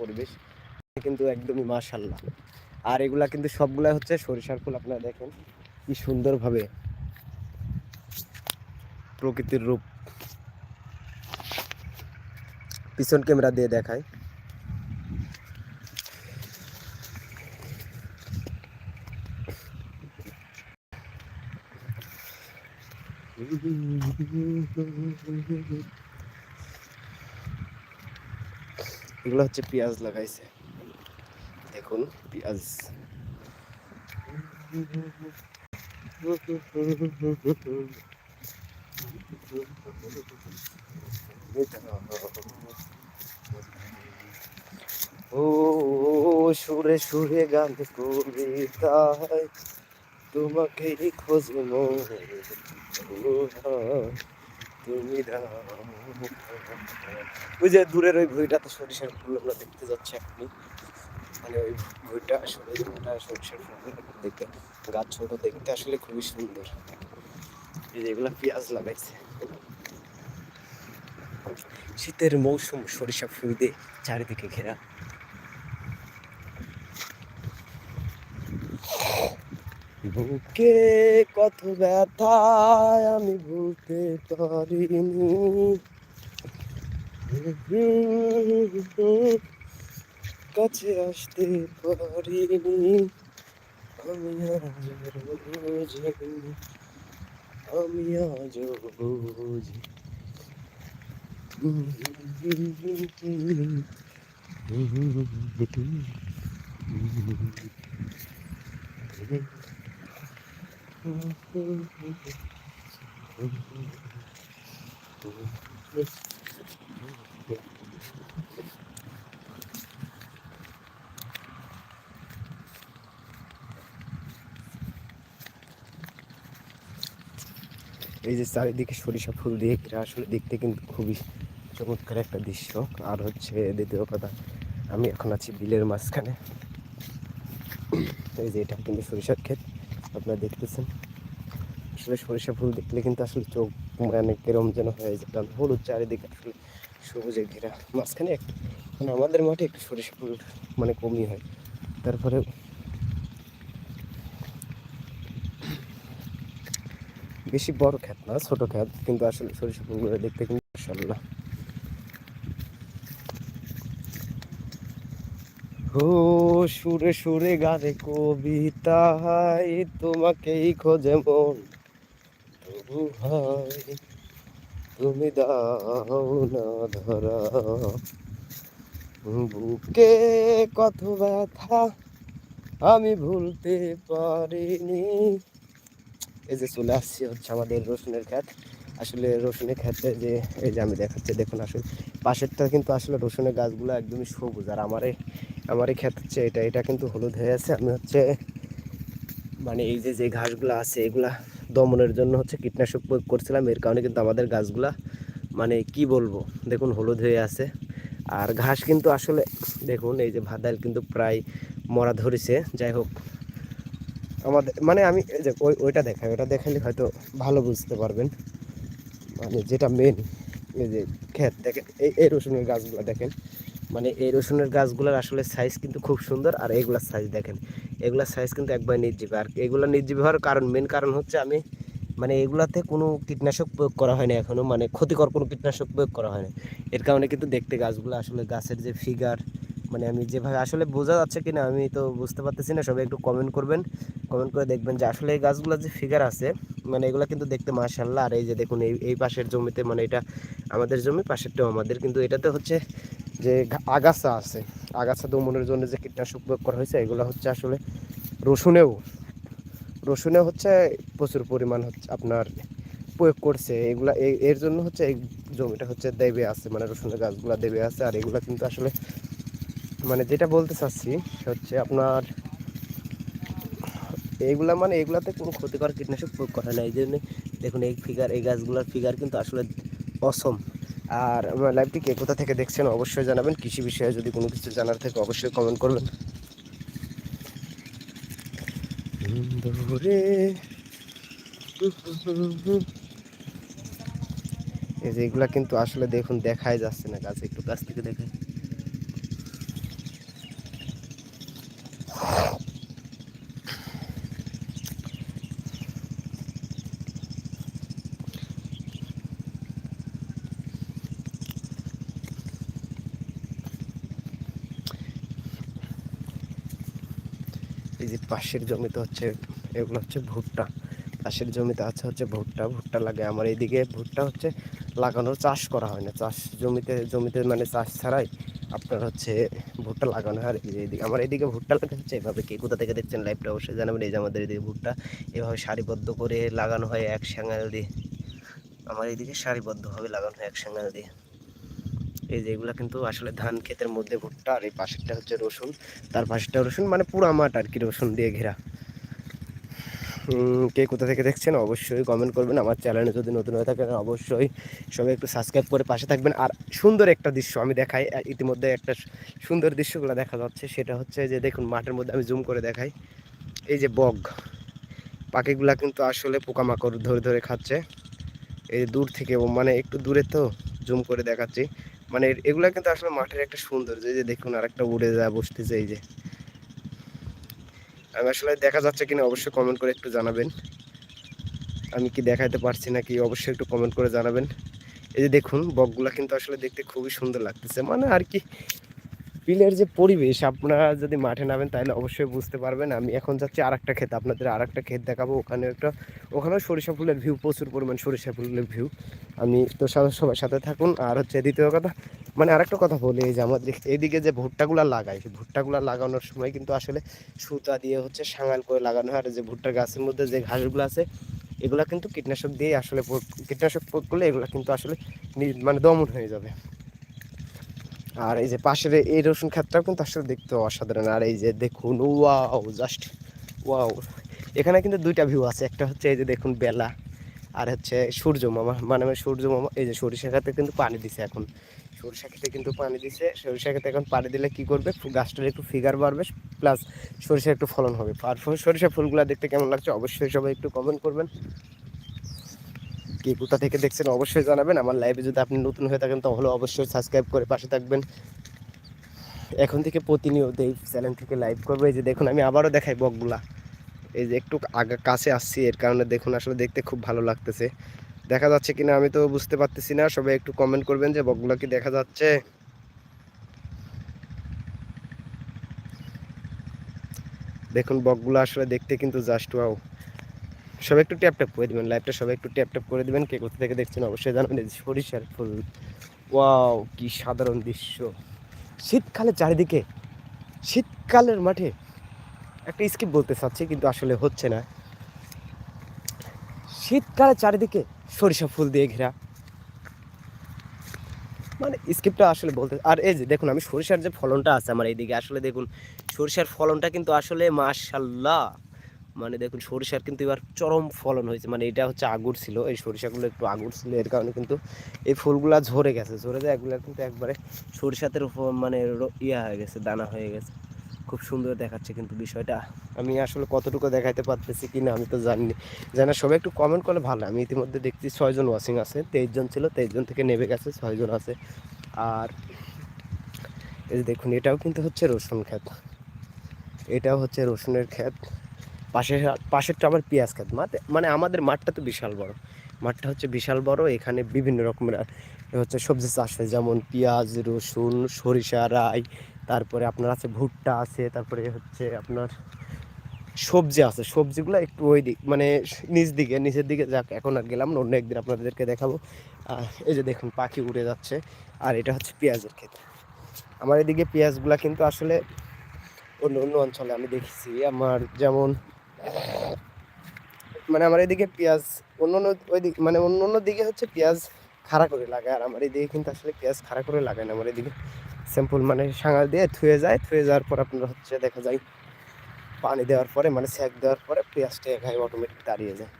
পরিবেশ। কিন্তু একদমই মাশাল্লাহ আর এগুলা কিন্তু সবগুলা হচ্ছে সরিষার ফুল, আপনারা দেখেন কি সুন্দরভাবে প্রকৃতির রূপ। পিছন ক্যামেরা দিয়ে দেখায় এগুলো হচ্ছে পেঁয়াজ লাগাইছে। দেখুন পেঁয়াজ। ও সুরে সুরে গান কবিতায় তোমাকে খোঁজ মন ওই যে দূরের ওই ভুঁইটাতে সরিষার ফুল আমরা দেখতে যাচ্ছি এখনই। মানে ওই ভুঁইটা আসলে ওটা সরিষার ফুল দেখতে গাছ ছোট দেখতে আসলে খুবই সুন্দর। এই যে এগুলা পেঁয়াজ লাগাইছে। শীতের মৌসুম সরিষা ফুল দিয়ে চারিদিকে ঘেরা। বুকে কত ব্যথায় আমি ভুলতে পারিনি। কাছে আসতে পারিনি। আমি আজ বুঝিনি। আমি আজ বুঝি এই যে চারিদিকে সরিষা ফুল দিয়ে ঘেরা, আসলে দেখতে কিন্তু খুবই চমৎকার একটা দৃশ্য। আর হচ্ছে দ্বিতীয় কথা, আমি এখন আছি বিলের মাঝখানে। এই যে এটা কিন্তু সরিষার ক্ষেত। আপনারা দেখতেছেন। আসলে সরিষা ফুল দেখলে কিন্তু আসলে চোখ মানে কেরম যেন হয়ে যেত হলুদ চারিদিকে আসলে সবুজে ঘেরা। মাঝখানে একটু মানে আমাদের মাঠে একটু সরিষা ফুল মানে কমই হয়। তারপরে বেশি বড় ক্ষেত না, ছোটো ক্ষেত কিন্তু আসলে সরিষা ফুলগুলো দেখতে কিন্তু মাসাল্লাহ ও সুরে সুরে গানে কবিতায় তোমাকেই খোঁজে মন। তবু হয়, তুমি দাও না ধরা। বুকে কত ব্যথা, আমি ভুলতে পারিনি। এই যে চলে আসছি হচ্ছে আমাদের রসুনের ক্ষেত আসলে রসুনের ক্ষেত্রে যে, এই যে আমি দেখাচ্ছি, দেখুন আসলে পাশেরটা কিন্তু আসলে রসুনের গাছগুলো একদমই সবুজ। আর আমার এই আমার এই ক্ষেত হচ্ছে এটা এটা কিন্তু হলুদ হয়ে আছে। আমি হচ্ছে মানে এই যে যে ঘাসগুলো আছে, এগুলা দমনের জন্য হচ্ছে কীটনাশক প্রয়োগ করছিলাম। এর কারণে কিন্তু আমাদের গাছগুলা মানে কি বলব, দেখুন হলুদ হয়ে আছে। আর ঘাস কিন্তু আসলে, দেখুন এই যে ভাদাইল কিন্তু প্রায় মরা ধরেছে। যাই হোক, আমাদের মানে আমি ওই, ওইটা দেখাই ওটা দেখালে হয়তো ভালো বুঝতে পারবেন। মানে যেটা মেন এই যে ক্ষেত, দেখেন, এই এই রসুনের গাছগুলো দেখেন। মানে এই রসুনের গাছগুলোর আসলে সাইজ কিন্তু খুব সুন্দর আর এইগুলার সাইজ দেখেন। এগুলার সাইজ কিন্তু একবার নির্জীবী। আর এগুলো নির্জীবী হওয়ার কারণ মেন কারণ হচ্ছে আমি মানে এগুলাতে কোনো কীটনাশক প্রয়োগ করা হয়নি এখনও মানে ক্ষতিকর কোনো কীটনাশক প্রয়োগ করা হয়নি এর কারণে কিন্তু দেখতে গাছগুলো আসলে গাছের যে ফিগার মানে আমি যেভাবে আসলে বোঝা যাচ্ছে কিনা আমি তো বুঝতে পারতেছি না। সবাই একটু কমেন্ট করবেন। কমেন্ট করে দেখবেন যে আসলে এই গাছগুলোর যে ফিগার আছে মানে এগুলো কিন্তু দেখতে মাশাল্লাহ আর এই যে দেখুন, এই এই পাশের জমিতে মানে এটা আমাদের জমি, পাশেরটাও আমাদের। কিন্তু এটাতে হচ্ছে যে আগাছা আছে। আগাছা দমনের জন্য যে কীটনাশক প্রয়োগ করা হয়েছে, এগুলো হচ্ছে আসলে রসুনেও, রসুনে হচ্ছে প্রচুর পরিমাণ হচ্ছে আপনার প্রয়োগ করছে। এগুলা এর জন্য হচ্ছে এই জমিটা হচ্ছে দেবে আছে মানে রসুনের গাছগুলা দেবে আছে। আর এগুলা কিন্তু আসলে মানে যেটা বলতে চাচ্ছি হচ্ছে আপনার এইগুলা মানে এগুলাতে কোনো ক্ষতিকর কীটনাশক প্রয়োগ করা হয় না এই জন্য দেখুন, এই ফিগার এই গাছগুলোর ফিগার কিন্তু আসলে অসম আর আমার লাইভটি কে কোথা থেকে দেখছেন অবশ্যই জানাবেন। কৃষি বিষয়ে যদি কোনো কিছু জানার থাকে অবশ্যই কমেন্ট করবেন। এই যে এগুলা কিন্তু আসলে দেখুন, দেখাই যাচ্ছে না। গাছ একটু গাছ থেকে দেখাই এই যে পাশের জমিতে হচ্ছে, এগুলো হচ্ছে ভুট্টা। পাশের জমিতে আছে হচ্ছে ভুট্টা। ভুট্টা লাগে আমার এইদিকে। ভুট্টা হচ্ছে লাগানোর চাষ করা হয় না। চাষ জমিতে জমিতে মানে চাষ ছাড়াই আপনার হচ্ছে ভুট্টা লাগানো হয়। আর এইদিকে, আমার এইদিকে ভুট্টা লাগা হচ্ছে। এভাবে কে কোথা থেকে দেখছেন লাইভটা অবশ্যই জানাবেন। এই যে আমাদের এদিকে ভুট্টা এভাবে সারিবদ্ধ করে লাগানো হয় এক সাঙাল দিয়ে। আমার এইদিকে সারিবদ্ধভাবে লাগানো হয় এক সাঙাল দিয়ে। এই যে এগুলা কিন্তু আসলে ধান ক্ষেতের মধ্যে ভুট্টা আর এই পাশেরটা হচ্ছে রসুন। তার পাশেরটা রসুন মানে পুরো মাঠ আর কি, রসুন দিয়ে ঘেরা। কে কোথা থেকে দেখছেন অবশ্যই কমেন্ট করবেন। আমার চ্যানেলে যদি নতুন হয়ে থাকেন অবশ্যই সবাই একটু সাবস্ক্রাইব করে পাশে থাকবেন। আর সুন্দর একটা দৃশ্য আমি দেখাই। ইতিমধ্যে একটা সুন্দর দৃশ্যগুলো দেখা যাচ্ছে। সেটা হচ্ছে যে দেখুন মাঠের মধ্যে আমি জুম করে দেখাই। এই যে বগ পাখিগুলা কিন্তু আসলে পোকামাকড় ধরে ধরে খাচ্ছে। এই দূর থেকে মানে একটু দূরে তো জুম করে দেখাচ্ছি। মানে এগুলা কিন্তু আসলে মাঠের একটা সৌন্দর্য যে দেখুন আর একটা উড়ে যায় বসতেছে এই যে। আমি আসলে দেখা যাচ্ছে কিনা অবশ্যই কমেন্ট করে একটু জানাবেন। আমি কি দেখাতে পারছি না কি অবশ্যই একটু কমেন্ট করে জানাবেন। এই যে দেখুন, বকগুলা কিন্তু আসলে দেখতে খুবই সুন্দর লাগতেছে। মানে আর কি বিলের যে পরিবেশ, আপনারা যদি মাঠে নামেন তাহলে অবশ্যই বুঝতে পারবেন। আমি এখন যাচ্ছি আর একটা ক্ষেত, আপনাদের আর একটা ক্ষেত দেখাবো। ওখানে একটা, ওখানেও সরিষা ফুলের ভিউ প্রচুর পরিমাণ সরিষা ফুলের ভিউ আমি তো সবার সাথে থাকুন। আর হচ্ছে দ্বিতীয় কথা মানে আরেকটা কথা বলি যে আমাদের এদিকে যে ভুট্টাগুলো লাগাই, সেই ভুট্টাগুলো লাগানোর সময় কিন্তু আসলে সুতা দিয়ে হচ্ছে সাঙাল করে লাগানো হয়। আর যে ভুট্টার গাছের মধ্যে যে ঘাসগুলো আছে, এগুলো কিন্তু কীটনাশক দিয়ে আসলে কীটনাশক প্রয়োগ করলে এগুলো কিন্তু আসলে মানে দমন হয়ে যাবে। আর এই যে পাশের এই রসুন ক্ষেতটাও কিন্তু আসলে দেখতে অসাধারণ। আর এই যে দেখুন, ওয়াও জাস্ট ওয়াও। এখানে কিন্তু দুইটা ভিউ আছে। একটা হচ্ছে এই যে দেখুন বেলা, আর হচ্ছে সূর্য মামা মানে সূর্য মামা, এই যে সরিষা খেতে কিন্তু পানি দিছে এখন। সরিষা খেতে কিন্তু পানি দিছে। সরিষা খেতে এখন পানি দিলে কি করবে? গাছটার একটু ফিগার বাড়বে প্লাস সরিষা একটু ফলন হবে। আর সরিষা ফুলগুলো দেখতে কেমন লাগছে? অবশ্যই সবাই একটু কমেন্ট করবেন। কে কোথা থেকে দেখছেন, অবশ্যই জানাবেন। আমার লাইভে যদি আপনি নতুন হয়ে থাকেন, তাহলে অবশ্যই সাবস্ক্রাইব করে পাশে থাকবেন। এখন থেকে প্রতিনিয়ত এই চ্যানেল থেকে লাইভ করব। এই যে দেখুন, আমি আবারও দেখাই বকগুলা। এই যে একটু আগে কাছে আসছি, এর কারণে দেখুন, আসলে দেখতে খুব ভালো লাগতেছে। দেখা যাচ্ছে কিনা আমি তো বুঝতে পারতেছি না। সবাই একটু কমেন্ট করবেন যে বকগুলা কি দেখা যাচ্ছে। দেখুন, বকগুলো আসলে দেখতে কিন্তু জাস্ট ওয়াও সবাই একটু ট্যাপ ট্যাপ করে দেবেন লাইভটা সবাই একটু ট্যাপ ট্যাপ করে দেবেন, কে কোথা থেকে দেখছেন অবশ্যই জানাবেন সরিষার ফুল। ওয়াও, কি সাধারণ দৃশ্য। শীতকালে চারিদিকে, শীতকালের মাঠে, একটা স্কিপ বলতে চাচ্ছি, কিন্তু আসলে হচ্ছে না। শীতকালে চারিদিকে সরিষা ফুল দিয়ে ঘেরা। মানে স্কিপটা আসলে বলতে, আর এই যে দেখুন, আমি সরিষার যে ফলনটা আছে আমার এইদিকে, আসলে দেখুন, সরিষার ফলনটা কিন্তু আসলে মাশাল্লাহ মানে দেখুন, সরিষার কিন্তু এবার চরম ফলন হয়েছে। মানে এটা হচ্ছে আগুর ছিল, এই সরিষাগুলো একটু আগুর ছিল, এর কারণে কিন্তু এই ফুলগুলা ঝরে গেছে। ঝরে যায়, এগুলো কিন্তু একবারে সরিষাতের মানে ইয়া হয়ে গেছে, দানা হয়ে গেছে। খুব সুন্দর দেখাচ্ছে কিন্তু বিষয়টা। আমি আসলে কতটুকু দেখাতে পারতেছি কি না আমি তো জানি জানা, সবাই একটু কমেন্ট করলে ভালো আমি ইতিমধ্যে দেখছি ছয়জন ওয়াশিং আছে, তেইশ জন ছিল, তেইশ জন থেকে নেমে গেছে ছয়জন আছে। আর এই দেখুন, এটাও কিন্তু হচ্ছে রসুন ক্ষেত। এটাও হচ্ছে রসুনের ক্ষেত। পাশে পাশেরটা আমার পেঁয়াজ খেত মাঠে মানে আমাদের মাঠটা তো বিশাল বড়। মাঠটা হচ্ছে বিশাল বড়, এখানে বিভিন্ন রকমের হচ্ছে সবজি চাষ হয়, যেমন পেঁয়াজ, রসুন, সরিষা, রাই, তারপরে আপনার আছে ভুট্টা আছে, তারপরে হচ্ছে আপনার সবজি আছে। সবজিগুলো একটু ওই দিক মানে নিচ দিকে নিচের দিকে যাক, এখন আর গেলাম অন্য একদিন আপনাদেরকে দেখাবো। এই যে দেখুন, পাখি উড়ে যাচ্ছে, আর এটা হচ্ছে পেঁয়াজের ক্ষেত্রে আমার এদিকে পেঁয়াজগুলা কিন্তু আসলে অন্য অন্য অঞ্চলে আমি দেখেছি। আমার যেমন মানে আমার এদিকে পেঁয়াজ অন্য অন্য ওই দিক মানে অন্য অন্য দিকে হচ্ছে পেঁয়াজ খাড়া করে লাগায়। আর আমার এদিকে কিন্তু আসলে পেঁয়াজ খাড়া করে লাগায় না আমার এদিকে। সিম্পল মানে সাঙাল দিয়ে থুয়ে যায় থুয়ে যাওয়ার পর আপনার হচ্ছে দেখা যায় পানি দেওয়ার পরে মানে স্যাক দেওয়ার পরে পেঁয়াজটা এখানে অটোমেটিক দাঁড়িয়ে যায়।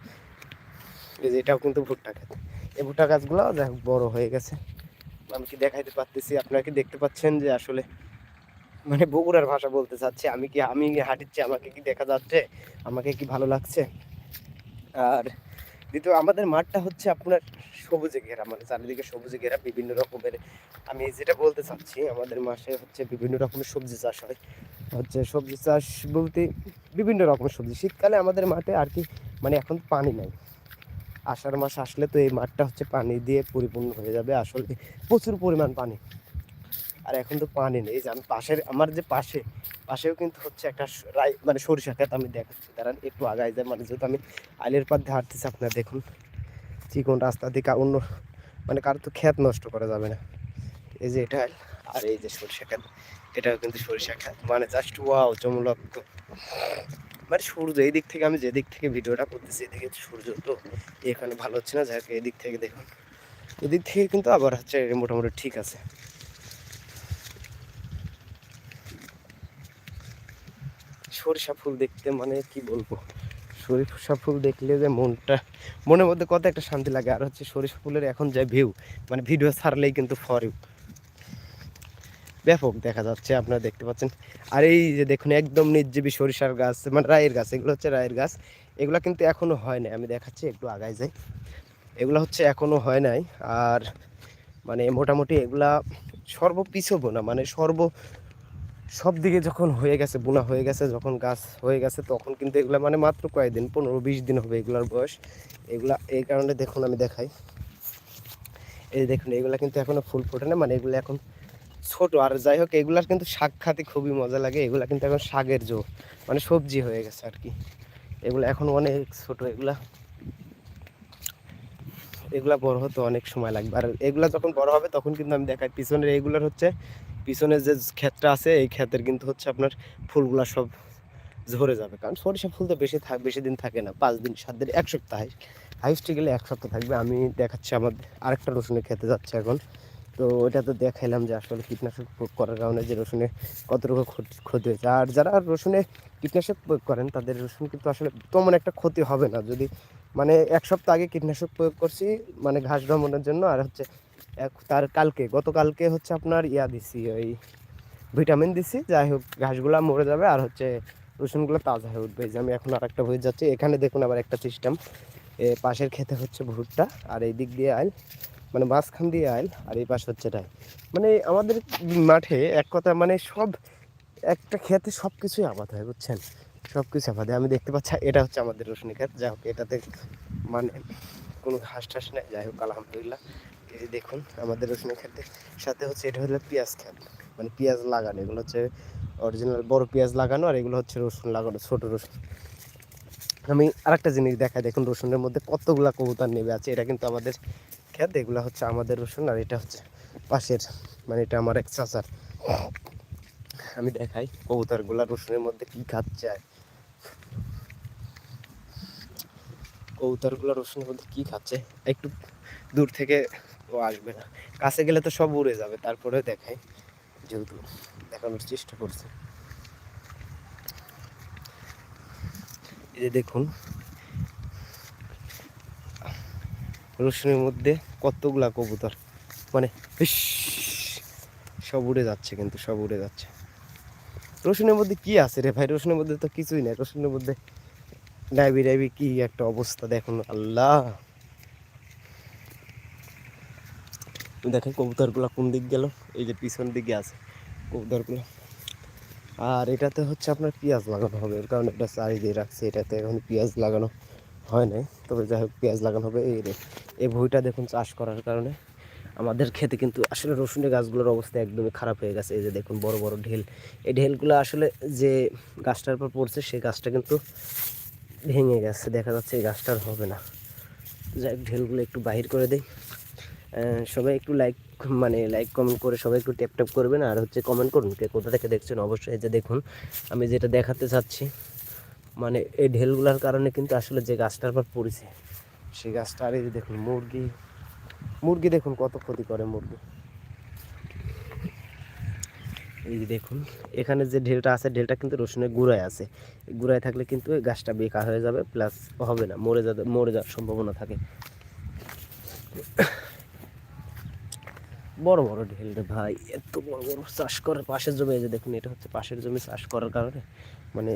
যে এটাও কিন্তু ভুট্টা খেত এই ভুট্টা গাছগুলো যাই বড় হয়ে গেছে। আমি কি দেখাইতে পারতেছি? আপনারা কি দেখতে পাচ্ছেন যে আসলে মানে বগুড়ার ভাষা বলতে চাচ্ছি। আমি কি আমি হাঁটিচ্ছি আমাকে কি দেখা যাচ্ছে? আমাকে কি ভালো লাগছে? আর দ্বিতীয়, আমাদের মাঠটা হচ্ছে আপনার সবুজে ঘেরা মানে চারিদিকে সবুজে ঘেরা, বিভিন্ন রকমের। আমি যেটা বলতে চাচ্ছি, আমাদের মাসে হচ্ছে বিভিন্ন রকমের সবজি চাষ হয়। হচ্ছে সবজি চাষ বলতে বিভিন্ন রকমের সবজি। শীতকালে আমাদের মাঠে আর কি মানে এখন পানি নাই। আষাঢ় মাস আসলে তো এই মাঠটা হচ্ছে পানি দিয়ে পরিপূর্ণ হয়ে যাবে। আসলে প্রচুর পরিমাণ পানি। আর এখন তো পানি নেই। যে আমি পাশের, আমার যে পাশে, পাশেও কিন্তু হচ্ছে একটা রাই মানে সরিষা ক্ষেত আমি দেখাচ্ছি। দাঁড়ান, একটু আগায় যায় মানে যেহেতু আমি আইলের দিয়ে হাঁটতেছি, আপনারা দেখুন চিকন রাস্তা দিকে অন্য মানে কারও তো ক্ষেত নষ্ট করা যাবে না। এই যে এটা আর এই যে সরিষা ক্ষেত, এটাও কিন্তু সরিষা ক্ষেত। মানে জাস্ট ওয়াও চমলক মানে সূর্য, এই দিক থেকে আমি যে দিক থেকে ভিডিওটা করতেছি এদিকে সূর্য তো এখানে ভালো হচ্ছে না। যাই হোক এদিক থেকে দেখুন। এদিক থেকে কিন্তু আবার হচ্ছে মোটামুটি ঠিক আছে। সরিষা ফুল দেখতে মানে কি বলব? সরিষা ফুল দেখলে যে মনটা, মনের মধ্যে কত একটা শান্তি লাগে। আর হচ্ছে সরিষা ফুলের এখন যে ভিউ মানে ভিডিও ছাড়লেই কিন্তু ফর ইউ ব্যাপক দেখা যাচ্ছে, আপনারা দেখতে পাচ্ছেন। আর এই যে দেখুন, একদম নির্জীবী সরিষার গাছ মানে রায়ের গাছ, এগুলো হচ্ছে রায়ের গাছ। এগুলো কিন্তু এখনও হয় নাই, আমি দেখাচ্ছি, একটু আগায় যাই। এগুলো হচ্ছে এখনও হয় নাই, আর মানে মোটামুটি এগুলা সর্ব পিছু বোনা মানে সর্ব সব দিকে যখন হয়ে গেছে, বোনা হয়ে গেছে, যখন গাছ হয়ে গেছে, তখন কিন্তু এগুলো মানে মাত্র কয়েকদিন, পনেরো বিশ দিন হবে এগুলার বয়স। এগুলা এই কারণে দেখুন আমি দেখাই। এই দেখুন, এগুলা কিন্তু এখনও ফুল ফোটে না মানে এগুলো এখন ছোট। আর যাই হোক, এগুলার কিন্তু শাক খাতে খুবই মজা লাগে। এগুলা কিন্তু এখন শাকের জো মানে সবজি হয়ে গেছে আর কি। এগুলো এখন অনেক ছোট, এগুলা। এগুলা বড় হতে অনেক সময় লাগবে। আর এগুলা যখন বড় হবে, তখন কিন্তু আমি দেখাই। পিছনের এইগুলার হচ্ছে পিছনের যে ক্ষেতটা আছে, এই ক্ষেতের কিন্তু হচ্ছে আপনার ফুলগুলা সব ঝরে যাবে। কারণ সরিষা ফুল তো বেশি থাক বেশি দিন থাকে না, পাঁচ দিন, সাত দিন, এক সপ্তাহ হাইস্টে গেলে এক সপ্তাহ থাকবে। আমি দেখাচ্ছি আমার আরেকটা রসুনের খেতে যাচ্ছে এখন। তো ওটা তো দেখাইলাম যে আসলে কীটনাশক প্রয়োগ করার কারণে যে রসুনে কতটুকু ক্ষতি- হয়েছে। আর যারা রসুনে কীটনাশক প্রয়োগ করেন, তাদের রসুন কিন্তু আসলে তেমন একটা ক্ষতি হবে না। যদি মানে এক সপ্তাহ আগে কীটনাশক প্রয়োগ করছি মানে ঘাস দমনের জন্য, আর হচ্ছে তার কালকে, গতকালকে হচ্ছে আপনার ইয়া দিছি, ওই ভিটামিন দিছি, যাই হোক, ঘাসগুলা মরে যাবে আর হচ্ছে রসুনগুলো তাজা হয়ে উঠবে। যে আমি এখন আর একটা হয়ে যাচ্ছি, এখানে দেখুন আবার একটা সিস্টেম এ পাশের খেতে হচ্ছে ভুট্টা, আর এই দিক দিয়ে আইল মানে মাঝখান দিয়ে আইল, আর এই পাশে হচ্ছে ডাল মানে আমাদের মাঠে এক কথা মানে সব, একটা খেতে সব কিছুই আবাদ হয়, বুঝছেন? সব কিছু আবাদ আমি দেখতে পাচ্ছি, এটা হচ্ছে আমাদের রসুনি ক্ষেত। যাই হোক, এটাতে মানে কোনো ঘাস টাস নেই। যাই হোক, আলহামদুলিল্লাহ। এই দেখুন, আমাদের রসুনের ক্ষেতের। সাথে হচ্ছে এটা হলো পেঁয়াজ ক্ষেত মানে পেঁয়াজ লাগানো, এগুলো হচ্ছে অরিজিনাল বড় পেঁয়াজ লাগানো আর এগুলো হচ্ছে রসুন লাগানো, ছোট রসুন। আমি আরেকটা জিনিস দেখাই, দেখুন রসুনের মধ্যে কতগুলা কবুতর নেবে আছে, এটা কিন্তু আমাদের ক্ষেত এগুলো হচ্ছে আমাদের রসুন আর এটা হচ্ছে পাশের মানে এটা আমার এক চাচার। আমি দেখাই কবুতরগুলা রসুনের মধ্যে কি খাচ্ছে। আর কবুতরগুলো রসুনের মধ্যে কি খাচ্ছে, একটু দূর থেকে ও আসবে না। কাছে গেলে তো সব উড়ে যাবে তারপরে দেখাই। যেহেতু দেখানোর চেষ্টা করছে। এই যে দেখুন রসুনের মধ্যে কতগুলা কবুতর মানে সব উড়ে যাচ্ছে কিন্তু, সব উড়ে যাচ্ছে। রসুনের মধ্যে কি আছে রে ভাই? রসুনের মধ্যে তো কিছুই নাই। রসুনের মধ্যে ডাইবি ডাইবি কি একটা অবস্থা দেখুন, আল্লাহ। দেখেন কবুতরগুলো কোন দিক গেল? এই যে পিছন দিকে আছে কবুতরগুলো। আর এটাতে হচ্ছে আপনার পেঁয়াজ লাগানো হবে এর কারণে এটা চারিদিকে রাখছে এটাতে এখন পেঁয়াজ লাগানো হয় নাই। তবে যাই হোক পেঁয়াজ লাগানো হবে। এই এই ভুঁইটা দেখুন চাষ করার কারণে। আমাদের খেতে কিন্তু আসলে রসুনের গাছগুলোর অবস্থা একদমই খারাপ হয়ে গেছে। এই যে দেখুন বড় বড় ঢেল। এই ঢেলগুলো আসলে যে গাছটার উপর পড়ছে সেই গাছটা কিন্তু ভেঙে গেছে। দেখা যাচ্ছে এই গাছটার হবে না। যাই ঢেলগুলো একটু বাহির করে আহ, সবাই একটু লাইক মানে লাইক কমেন্ট করে সবাই একটু ট্যাপ ট্যাপ করবেন আর হচ্ছে কমেন্ট করুন কে কোথা থেকে দেখছেন। অবশ্যই যে দেখুন, আমি যেটা দেখাতে চাচ্ছি মানে এই ঢেলগুলোর কারণে কিন্তু আসলে যে গাছটার পর পড়েছে, সেই গাছটা, আর এই যে দেখুন মুরগি মুরগি দেখুন কত ক্ষতি করে মুরগি। এই যে দেখুন, এখানে যে ঢেলটা আছে, ঢেলটা কিন্তু রসুনের গুঁড়ায় আছে। গুঁড়ায় থাকলে কিন্তু গাছটা বেকার হয়ে যাবে প্লাস হবে না, মরে যাবে, মরে যাওয়ার সম্ভাবনা থাকে। বড় বড় ঢেল রে ভাই, এত বড় বড় চাষ করার পাশের জমি যে দেখুন, এটা হচ্ছে পাশের জমি চাষ করার কারণে মানে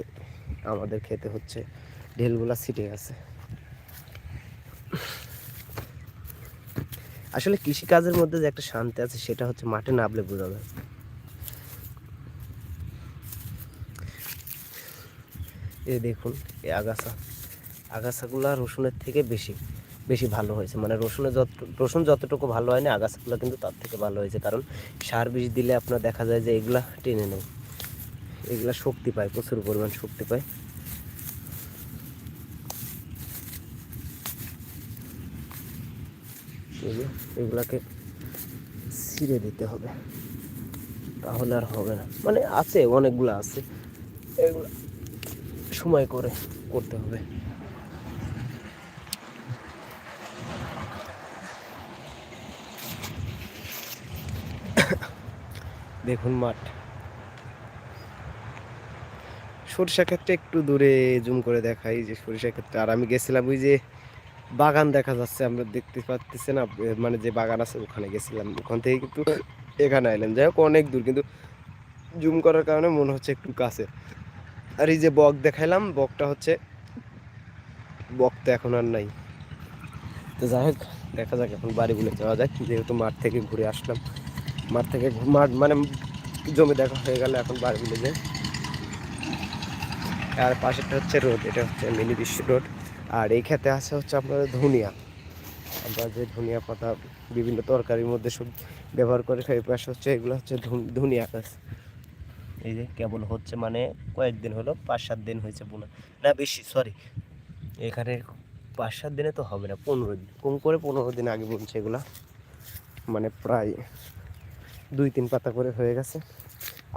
আমাদের খেতে হচ্ছে, ঢেলগুলা ছিটে গেছে। আসলে কৃষিকাজের মধ্যে যে একটা শান্তি আছে, সেটা হচ্ছে মাঠে নামলে বোঝা যায়। এই দেখুন, এই আগাছা, আগাছাগুলা রসুনের থেকে বেশি। বেশি ভালো হয়েছে। মানে রসুনে যত, রসুন যতটুকু ভালো হয়নি, আগাছাগুলো কিন্তু তার থেকে ভালো হয়েছে। কারণ সার বিষ দিলে আপনার দেখা যায় যে এগুলা টেনে নেয়। এগুলা শক্তি পায়, প্রচুর পরিমাণ শক্তি পায়। এগুলাকে ছিঁড়ে দিতে হবে। তাহলে আর হবে না। মানে আছে, অনেকগুলো আছে। এগুলো সময় করে করতে হবে। দেখুন মাঠ। সরিষা ক্ষেত্রে একটু দূরে জুম করে দেখাই যে সরিষা ক্ষেত্রে আর আমি গেছিলাম ওই যে বাগান দেখা যাচ্ছে, আমরা দেখতে পাচ্ছি না মানে যে বাগান আছে ওখানে গেছিলাম। ওখান থেকে কিন্তু এখানে আইলাম। যাই হোক, অনেক দূর, কিন্তু জুম করার কারণে মনে হচ্ছে একটু কাছে। আর এই যে বক দেখাইলাম, বকটা হচ্ছে বক তো এখন আর নাই। তো যাই হোক, দেখা যাক এখন বাড়ি বলে যাওয়া যায় যেহেতু মাঠ থেকে ঘুরে আসলাম। মাঠ থেকে মাঠ মানে জমি দেখা হয়ে গেলে এখন বলে যাই আর পাশেরটা হচ্ছে রোড, এটা হচ্ছে মিনি বিশ্ব রোড। আর এই খেতে আছে হচ্ছে আপনার ধনিয়া। আমরা যে ধনিয়া পাতা বিভিন্ন তরকারির মধ্যে সব ব্যবহার করে খাই পাশে হচ্ছে এগুলো হচ্ছে ধনিয়া গাছ। এই যে কেবল হচ্ছে মানে কয়েকদিন হলো, পাঁচ সাত দিন হয়েছে বোনা। না, বেশি সরি এখানে পাঁচ সাত দিনে তো হবে না, পনেরো দিন। কম করে পনেরো দিন আগে বলছে এগুলা? মানে প্রায় দুই তিন পাতা করে হয়ে গেছে।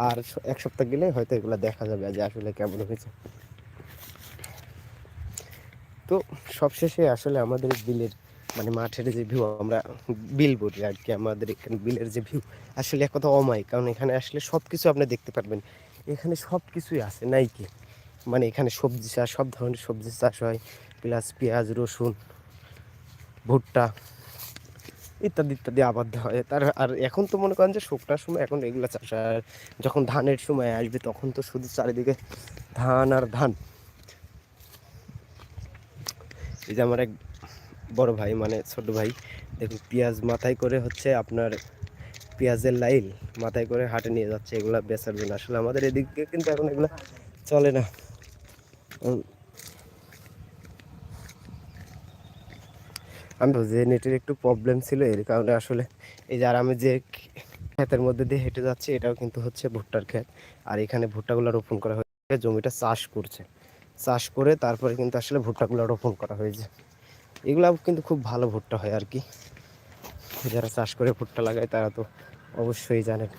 আর এক সপ্তাহ গেলে হয়তো এগুলো দেখা যাবে যে আসলে কেমন হয়েছে। তো সবশেষে আসলে আমাদের বিলের মানে মাঠের যে ভিউ আমরা বিল বলি আর কি, আমাদের এখানে বিলের যে ভিউ আসলে এক কথা অমায় কারণ এখানে আসলে সব কিছু আপনি দেখতে পারবেন। এখানে সব কিছুই আছে, নাই কি? মানে এখানে সবজি চাষ, সব ধরনের সবজি চাষ হয়। প্লাস পেঁয়াজ, রসুন, ভুট্টা ইত্যাদি ইত্যাদি আবাদ হয়। তার আর এখন তো মনে করেন যে শুকনার সময় এখন এগুলো চাষ আর যখন ধানের সময় আসবে তখন তো শুধু চারিদিকে ধান আর ধান। এই যে আমার এক বড় ভাই মানে ছোট ভাই, দেখুন পেঁয়াজ মাথায় করে হচ্ছে আপনার পেঁয়াজের লাইল মাথায় করে হাটে নিয়ে যাচ্ছে, এগুলো বেচার জন্য। আসলে আমাদের এদিকে কিন্তু এখন এগুলো চলে না। আমি যে নেটের একটু প্রবলেম ছিল, এর কারণে আসলে এই যে আর আমি যে ক্ষেতের মধ্যে দিয়ে হেঁটে যাচ্ছি, এটাও কিন্তু হচ্ছে ভুট্টার ক্ষেত। আর এখানে ভুট্টাগুলো রোপণ করা হয়েছে, জমিটা চাষ করছে। চাষ করে তারপরে কিন্তু আসলে ভুট্টাগুলো রোপণ করা হয়েছে। এগুলো কিন্তু খুব ভালো ভুট্টা হয় আর কি। যারা চাষ করে ভুট্টা লাগায় তারা তো অবশ্যই জানেন।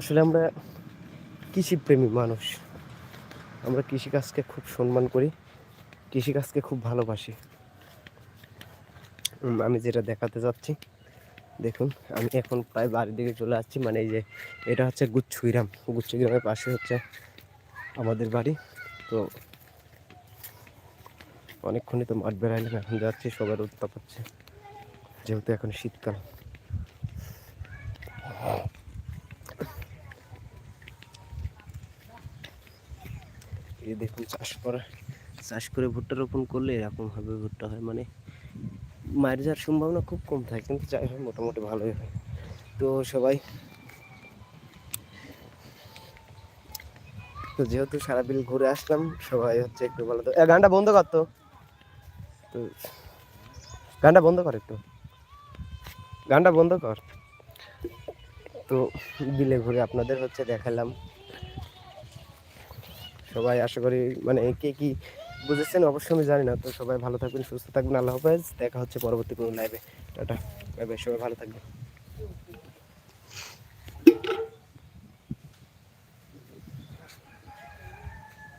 আসলে আমরা কৃষিপ্রেমী মানুষ। আমরা কৃষিকাজকে খুব সম্মান করি, কৃষিকাজকে খুব ভালোবাসি। আমি যেটা দেখাতে যাচ্ছি, দেখুন, আমি এখন প্রায় বাড়ির দিকে চলে আসছি মানে এই যে এটা হচ্ছে গুচ্ছুইরাম। গুচ্ছুইরামের পাশে হচ্ছে আমাদের বাড়ি। তো অনেকক্ষণই তো মাঠ বেড়াইলাম, এখন যাচ্ছি সবার উত্তাপ হচ্ছে যেহেতু এখন শীতকাল। এই দেখুন, চাষ করা, চাষ করে ভুট্টা রোপণ করলে এরকমভাবে ভুট্টা হয় মানে মায়ের যাওয়ার সম্ভাবনা খুব কম থাকে, কিন্তু যাই হয় মোটামুটি ভালোই হয়। তো সবাই, তো যেহেতু সারা বিল ঘুরে আসলাম, সবাই হচ্ছে একটু ভালো তো গানটা বন্ধ কর তো গানটা বন্ধ কর একটু। গানটা বন্ধ কর। তো বিলে ঘুরে আপনাদের হচ্ছে দেখালাম। সবাই আশা করি মানে কে কি বুঝেছেন? অবশ্যই আমি জানি না। তো সবাই ভালো থাকবেন, সুস্থ থাকবেন। আল্লাহ হাফেজ। দেখা হচ্ছে পরবর্তী কোনো লাইভে টাটা। বাই বাই সবাই ভালো থাকবেন।